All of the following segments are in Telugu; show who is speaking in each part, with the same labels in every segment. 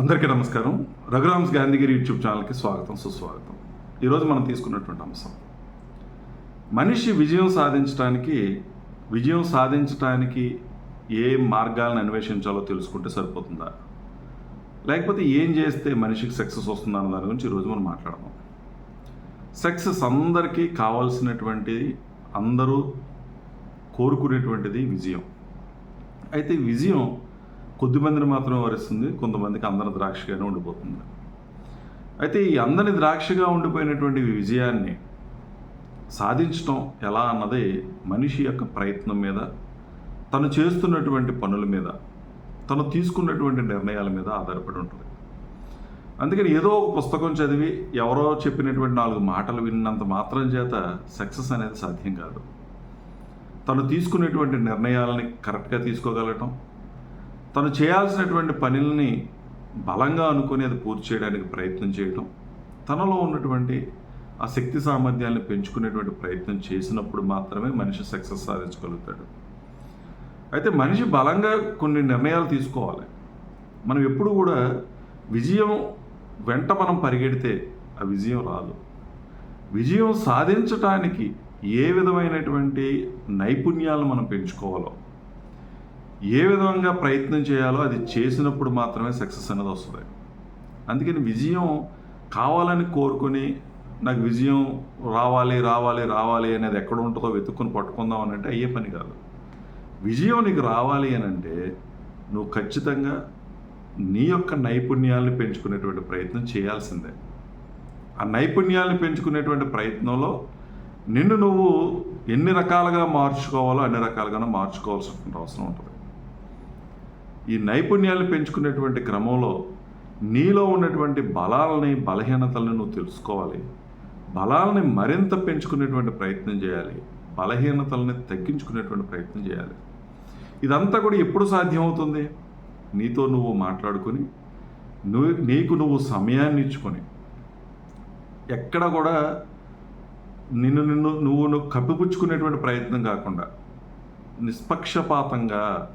Speaker 1: అందరికీ నమస్కారం. రఘురామ్స్ గాంధీగిరి యూట్యూబ్ ఛానల్కి స్వాగతం సుస్వాగతం. ఈరోజు మనం తీసుకున్నటువంటి అంశం. మనిషి విజయం సాధించడానికి విజయం సాధించడానికి ఏ మార్గాలను అన్వేషించాలో తెలుసుకుంటే సరిపోతుందా? లేకపోతే ఏం చేస్తే మనిషికి సక్సెస్ వస్తుందా అన్న దాని గురించి ఈరోజు మనం మాట్లాడదాం. సక్సెస్ అందరికీ కావాల్సినటువంటి అందరూ కోరుకునేటువంటిది విజయం. అయితే ఈ విజయం కొద్దిమందిని మాత్రమే వరిస్తుంది కొంతమందికి అందరి ద్రాక్షగానే ఉండిపోతుంది. అయితే ఈ అందరి ద్రాక్షగా ఉండిపోయినటువంటి విజయాన్ని సాధించటం ఎలా అన్నది మనిషి యొక్క ప్రయత్నం మీద తను చేస్తున్నటువంటి పనుల మీద తను తీసుకున్నటువంటి నిర్ణయాల మీద ఆధారపడి ఉంటుంది. అందుకని ఏదో ఒక పుస్తకం చదివి ఎవరో చెప్పినటువంటి నాలుగు మాటలు విన్నంత మాత్రం చేత సక్సెస్ అనేది సాధ్యం కాదు. తను తీసుకునేటువంటి నిర్ణయాలని కరెక్ట్గా తీసుకోగలగటం తను చేయాల్సినటువంటి పనుల్ని బలంగా అనుకుని అది పూర్తి చేయడానికి ప్రయత్నం చేయటం తనలో ఉన్నటువంటి ఆ శక్తి సామర్థ్యాలను పెంచుకునేటువంటి ప్రయత్నం చేసినప్పుడు మాత్రమే మనిషి సక్సెస్ సాధించగలుగుతాడు. అయితే మనిషి బలంగా కొన్ని నిర్ణయాలు తీసుకోవాలి. మనం ఎప్పుడు కూడా విజయం వెంట మనం పరిగెడితే ఆ విజయం రాదు. విజయం సాధించటానికి ఏ విధమైనటువంటి నైపుణ్యాలను మనం పెంచుకోవాలో ఏ విధంగా ప్రయత్నం చేయాలో అది చేసినప్పుడు మాత్రమే సక్సెస్ అనేది వస్తుంది. అందుకని విజయం కావాలని కోరుకొని నాకు విజయం రావాలి రావాలి రావాలి అనేది ఎక్కడ ఉంటుందో వెతుక్కుని పట్టుకుందాం అని అంటే అయ్యే పని కాదు. విజయం నీకు రావాలి అని అంటే నువ్వు ఖచ్చితంగా నీ యొక్క నైపుణ్యాలను పెంచుకునేటువంటి ప్రయత్నం చేయాల్సిందే. ఆ నైపుణ్యాలను పెంచుకునేటువంటి ప్రయత్నంలో నిన్ను నువ్వు ఎన్ని రకాలుగా మార్చుకోవాలో అన్ని రకాలుగానే మార్చుకోవాల్సిన అవసరం ఉంటుంది. ఈ నైపుణ్యాలను పెంచుకునేటువంటి క్రమంలో నీలో ఉన్నటువంటి బలాలని బలహీనతలను నువ్వు తెలుసుకోవాలి. బలాలని మరింత పెంచుకునేటువంటి ప్రయత్నం చేయాలి. బలహీనతలని తగ్గించుకునేటువంటి ప్రయత్నం చేయాలి. ఇదంతా కూడా ఎప్పుడు సాధ్యమవుతుంది? నీతో నువ్వు మాట్లాడుకొని నువ్వు నీకు నువ్వు సమయాన్ని ఇచ్చుకొని. ఎక్కడ కూడా నిన్ను నిన్ను నువ్వు నువ్వు కప్పిపుచ్చుకునేటువంటి ప్రయత్నం కాకుండా నిష్పక్షపాతంగా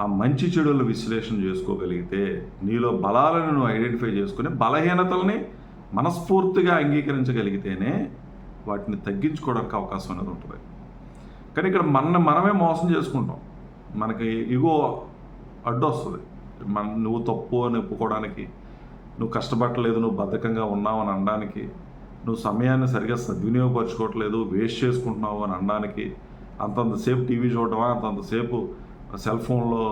Speaker 1: ఆ మంచి చెడుల విశ్లేషణ చేసుకోగలిగితే నీలో బలాలను నువ్వు ఐడెంటిఫై చేసుకుని బలహీనతల్ని మనస్ఫూర్తిగా అంగీకరించగలిగితేనే వాటిని తగ్గించుకోవడానికి అవకాశం అనేది ఉంటుంది. కానీ ఇక్కడ మన మనమే మోసం చేసుకుంటాం. మనకి ఇగో అడ్డు వస్తుంది మన నువ్వు తప్పు అని ఒప్పుకోవడానికి నువ్వు కష్టపడలేదు నువ్వు బద్ధకంగా ఉన్నావు అని అనడానికి నువ్వు సమయాన్ని సరిగా సద్వినియోగపరచుకోవట్లేదు వేస్ట్ చేసుకుంటున్నావు అని అనడానికి అంతంతసేపు టీవీ చూడటమా అంతంతసేపు సెల్ ఫోన్లో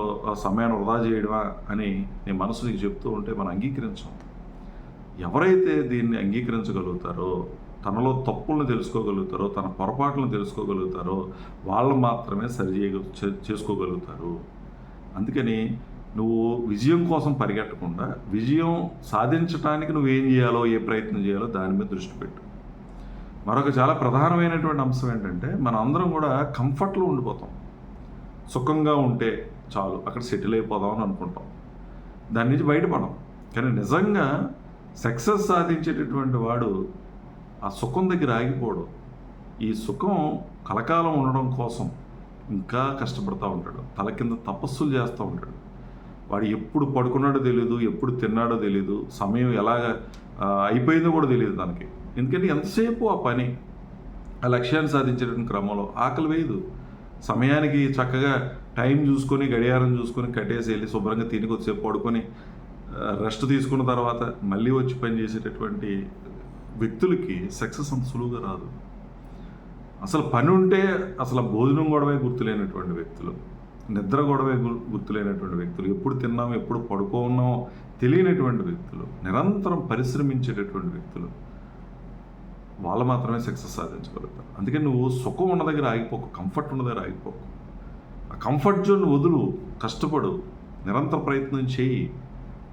Speaker 1: సమయాన్ని వృధా చేయడమా అని నీ మనసు నీకు చెప్తూ ఉంటే మనం అంగీకరించాం. ఎవరైతే దీన్ని అంగీకరించగలుగుతారో తనలో తప్పులను తెలుసుకోగలుగుతారో తన పొరపాట్లను తెలుసుకోగలుగుతారో వాళ్ళు మాత్రమే సరి చేయ చేసుకోగలుగుతారు. అందుకని నువ్వు విజయం కోసం పరిగెట్టకుండా విజయం సాధించడానికి నువ్వు ఏం చేయాలో ఏ ప్రయత్నం చేయాలో దాని మీద దృష్టి పెట్టు. మరొక చాలా ప్రధానమైనటువంటి అంశం ఏంటంటే మన అందరం కూడా కంఫర్ట్లో ఉండిపోతాం. సుఖంగా ఉంటే చాలు అక్కడ సెటిల్ అయిపోదాం అని అనుకుంటాం. దాని నుంచి బయటపడం కానీ నిజంగా సక్సెస్ సాధించేటటువంటి వాడు ఆ సుఖం దగ్గర ఆగిపోడు. ఈ సుఖం కలకాలం ఉండడం కోసం ఇంకా కష్టపడుతూ ఉంటాడు. తల కింద తపస్సులు చేస్తూ ఉంటాడు. వాడు ఎప్పుడు పడుకున్నాడో తెలియదు ఎప్పుడు తిన్నాడో తెలియదు సమయం ఎలాగ అయిపోయిందో కూడా తెలియదు దానికి. ఎందుకంటే ఎంతసేపు ఆ పని ఆ లక్ష్యాన్ని సాధించేటువంటి క్రమంలో ఆకలి వేయదు. సమయానికి చక్కగా టైం చూసుకొని గడియారం చూసుకొని కట్టేసి వెళ్ళి శుభ్రంగా తిని కొద్దిసేపు పడుకొని రెస్ట్ తీసుకున్న తర్వాత మళ్ళీ వచ్చి పని చేసేటటువంటి వ్యక్తులకి సక్సెస్ అంత సులువుగా రాదు. అసలు పని ఉంటే అసలు భోజనం గొడవే గుర్తులేనటువంటి వ్యక్తులు. నిద్ర గొడవే గు- గుర్తులేనటువంటి వ్యక్తులు. ఎప్పుడు తిన్నాం ఎప్పుడు పడుకోన్నామో తెలియనటువంటి వ్యక్తులు. నిరంతరం పరిశ్రమించేటటువంటి వ్యక్తులు. వాళ్ళు మాత్రమే సక్సెస్ సాధించగలుగుతారు. అందుకని నువ్వు సుఖం ఉన్న దగ్గర ఆగిపోకు కంఫర్ట్ ఉన్న దగ్గర ఆగిపోకు. ఆ కంఫర్ట్ జోన్ వదులు కష్టపడు నిరంతర ప్రయత్నం చేయి.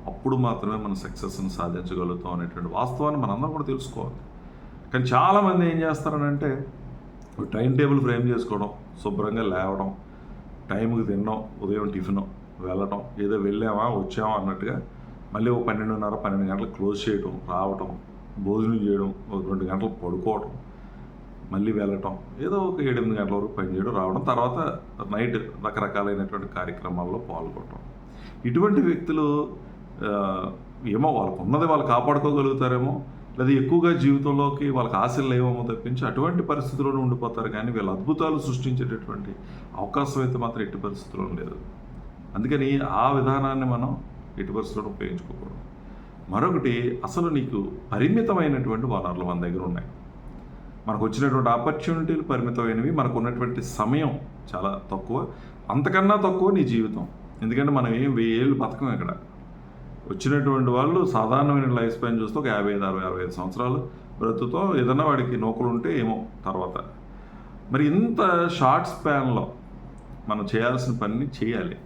Speaker 1: అప్పుడు మాత్రమే మనం సక్సెస్ని సాధించగలుగుతాం అనేటువంటి వాస్తవాన్ని మనందరం కూడా తెలుసుకోవాలి. కానీ చాలామంది ఏం చేస్తారనంటే టైం టేబుల్ ఫ్రేమ్ చేసుకోవడం శుభ్రంగా లేవడం టైంకి తినడం ఉదయం టిఫిన్ వెళ్ళటం ఏదో వెళ్ళామా వచ్చామా అన్నట్టుగా మళ్ళీ ఒక పన్నెండున్నర పన్నెండు గంటలకు క్లోజ్ చేయడం రావటం భోజనం చేయడం ఒక రెండు గంటలు పడుకోవటం మళ్ళీ వెళ్ళటం ఏదో ఒక ఏడెనిమిది గంటల వరకు పనిచేయడం రావడం తర్వాత నైట్ రకరకాలైనటువంటి కార్యక్రమాల్లో పాల్గొనడం ఇటువంటి వ్యక్తులు ఏమో వాళ్ళకు ఉన్నది వాళ్ళు కాపాడుకోగలుగుతారేమో లేదా ఎక్కువగా జీవితంలోకి వాళ్ళకి ఆశలు లేవేమో తప్పించి అటువంటి పరిస్థితుల్లోనే ఉండిపోతారు కానీ వీళ్ళ అద్భుతాలు సృష్టించేటటువంటి అవకాశం అయితే మాత్రం ఎట్టి పరిస్థితుల్లో లేదు. అందుకని ఆ విధానాన్ని మనం ఎట్టి పరిస్థితుల్లో ఉపయోగించుకోకూడదు. మరొకటి అసలు నీకు పరిమితమైనటువంటి వనరులు మన దగ్గర ఉన్నాయి. మనకు వచ్చినటువంటి ఆపర్చునిటీలు పరిమితమైనవి మనకు ఉన్నటువంటి సమయం చాలా తక్కువ. అంతకన్నా తక్కువ నీ జీవితం. ఎందుకంటే మనం ఏం వెయ్యి ఏళ్ళు బతకం ఇక్కడ వచ్చినటువంటి వాళ్ళు సాధారణమైన లైఫ్ స్పాన్ చూస్తే ఒక యాభై ఐదు అరవై అరవై ఐదు సంవత్సరాలు బ్రతుకుతో. ఏదైనా వాడికి నౌకలు ఉంటే ఏమో తర్వాత. మరి ఇంత షార్ట్ స్పాన్లో మనం చేయాల్సిన పనిని చేయాలి.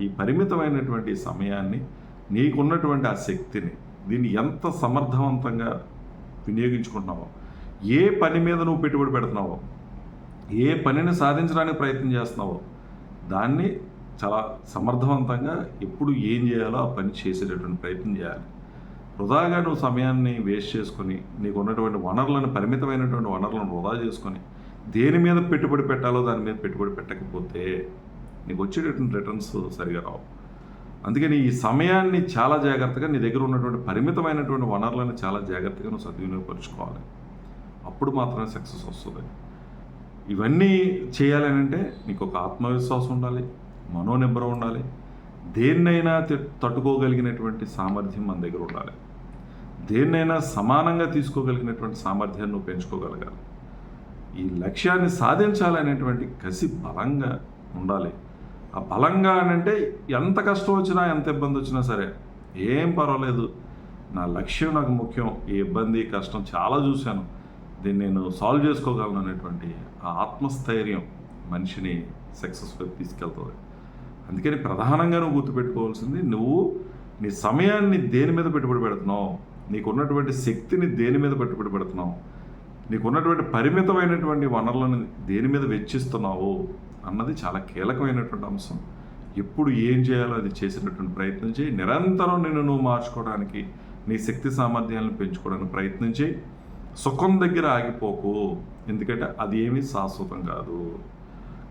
Speaker 1: ఈ పరిమితమైనటువంటి సమయాన్ని నీకున్నటువంటి ఆ శక్తిని దీన్ని ఎంత సమర్థవంతంగా వినియోగించుకుంటున్నావో ఏ పని మీద నువ్వు పెట్టుబడి పెడుతున్నావో ఏ పనిని సాధించడానికి ప్రయత్నం చేస్తున్నావో దాన్ని చాలా సమర్థవంతంగా ఎప్పుడు ఏం చేయాలో ఆ పని చేసేటటువంటి ప్రయత్నం చేయాలి. వృధాగా నువ్వు సమయాన్ని వేస్ట్ చేసుకొని నీకు ఉన్నటువంటి వనరులను పరిమితమైనటువంటి వనరులను వృధా చేసుకొని దేని మీద పెట్టుబడి పెట్టాలో దాని మీద పెట్టుబడి పెట్టకపోతే నీకు వచ్చేటటువంటి రిటర్న్స్ సరిగా రావు. అందుకని ఈ సమయాన్ని చాలా జాగ్రత్తగా నీ దగ్గర ఉన్నటువంటి పరిమితమైనటువంటి వనరులను చాలా జాగ్రత్తగా నువ్వు సద్వినియోగపరుచుకోవాలి. అప్పుడు మాత్రమే సక్సెస్ వస్తుంది. ఇవన్నీ చేయాలని అంటే నీకు ఒక ఆత్మవిశ్వాసం ఉండాలి మనోనిబ్బరం ఉండాలి దేన్నైనా తట్టుకోగలిగినటువంటి సామర్థ్యం మన దగ్గర ఉండాలి. దేన్నైనా సమానంగా తీసుకోగలిగినటువంటి సామర్థ్యాన్ని నువ్వు పెంచుకోగలగాలి. ఈ లక్ష్యాన్ని సాధించాలనేటువంటి కసి బలంగా ఉండాలి. ఆ బలంగా అని అంటే ఎంత కష్టం వచ్చినా ఎంత ఇబ్బంది వచ్చినా సరే ఏం పర్వాలేదు. నా లక్ష్యం నాకు ముఖ్యం. ఈ ఇబ్బంది కష్టం చాలా చూశాను. దీన్ని నేను సాల్వ్ చేసుకోగలను అనేటువంటి ఆ ఆత్మస్థైర్యం మనిషిని సక్సెస్ఫుల్ తీసుకెళ్తుంది. అందుకని ప్రధానంగా నువ్వు గుర్తుపెట్టుకోవాల్సింది నువ్వు నీ సమయాన్ని దేని మీద పెట్టుబడి పెడుతున్నావు? నీకు ఉన్నటువంటి శక్తిని దేని మీద పెట్టుబడి పెడుతున్నావు? నీకున్నటువంటి పరిమితమైనటువంటి వనరులను దేని మీద వెచ్చిస్తున్నావు? అన్నది చాలా కీలకమైనటువంటి అంశం. ఎప్పుడు ఏం చేయాలో అది చేసేటటువంటి ప్రయత్నం చేయి. నిరంతరం నిన్ను నువ్వు మార్చుకోవడానికి నీ శక్తి సామర్థ్యాలను పెంచుకోవడానికి ప్రయత్నం చేయి. సుఖం దగ్గర ఆగిపోకు. ఎందుకంటే అది ఏమీ శాశ్వతం కాదు.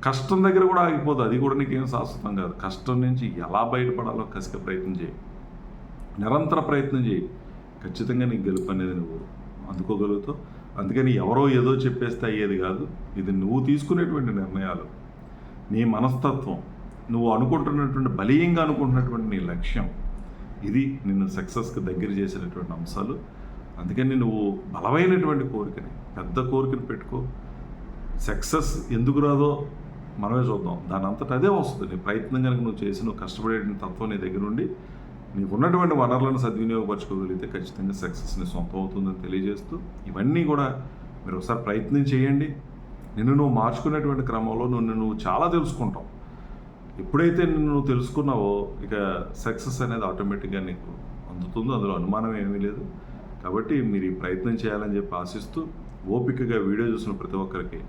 Speaker 1: కష్టం దగ్గర కూడా ఆగిపోదు. అది కూడా నీకేం శాశ్వతం కాదు. కష్టం నుంచి ఎలా బయటపడాలో కసిక ప్రయత్నం చేయి. నిరంతర ప్రయత్నం చేయి. ఖచ్చితంగా నీకు గెలుపు అనేది నువ్వు అందుకోగలుగుతావు. అందుకని ఎవరో ఏదో చెప్పేస్తే అయ్యేది కాదు. ఇది నువ్వు తీసుకునేటువంటి నిర్ణయాలు. నీ మనస్తత్వం నువ్వు అనుకుంటున్నటువంటి బలీయంగా అనుకుంటున్నటువంటి నీ లక్ష్యం ఇది నిన్ను సక్సెస్కి దగ్గర చేసినటువంటి అంశాలు. అందుకని నువ్వు బలమైనటువంటి కోరికని పెద్ద కోరికను పెట్టుకో. సక్సెస్ ఎందుకు రాదో మనమే చూద్దాం. దాని అంతటా అదే వస్తుంది. నీ ప్రయత్నం కనుక నువ్వు చేసి నువ్వు కష్టపడే తత్వం నీ దగ్గర ఉండి నీకు ఉన్నటువంటి వనరులను సద్వినియోగపరచుకోగలిగితే ఖచ్చితంగా సక్సెస్ని సొంతం అవుతుందని తెలియజేస్తూ ఇవన్నీ కూడా మీరు ఒకసారి ప్రయత్నం చేయండి. నిన్ను నువ్వు మార్చుకునేటువంటి క్రమంలో నువ్వు నువ్వు చాలా తెలుసుకుంటావు. ఎప్పుడైతే నిన్ను నువ్వు తెలుసుకున్నావో ఇక సక్సెస్ అనేది ఆటోమేటిక్గా నీకు అందుతుందో. అందులో అనుమానం ఏమీ లేదు. కాబట్టి మీరు ఈ ప్రయత్నం చేయాలని చెప్పి ఆశిస్తూ ఓపికగా వీడియో చూసిన ప్రతి ఒక్కరికి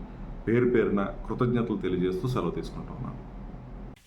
Speaker 1: పేరు పేరున కృతజ్ఞతలు తెలియజేస్తూ సెలవు తీసుకుంటున్నాను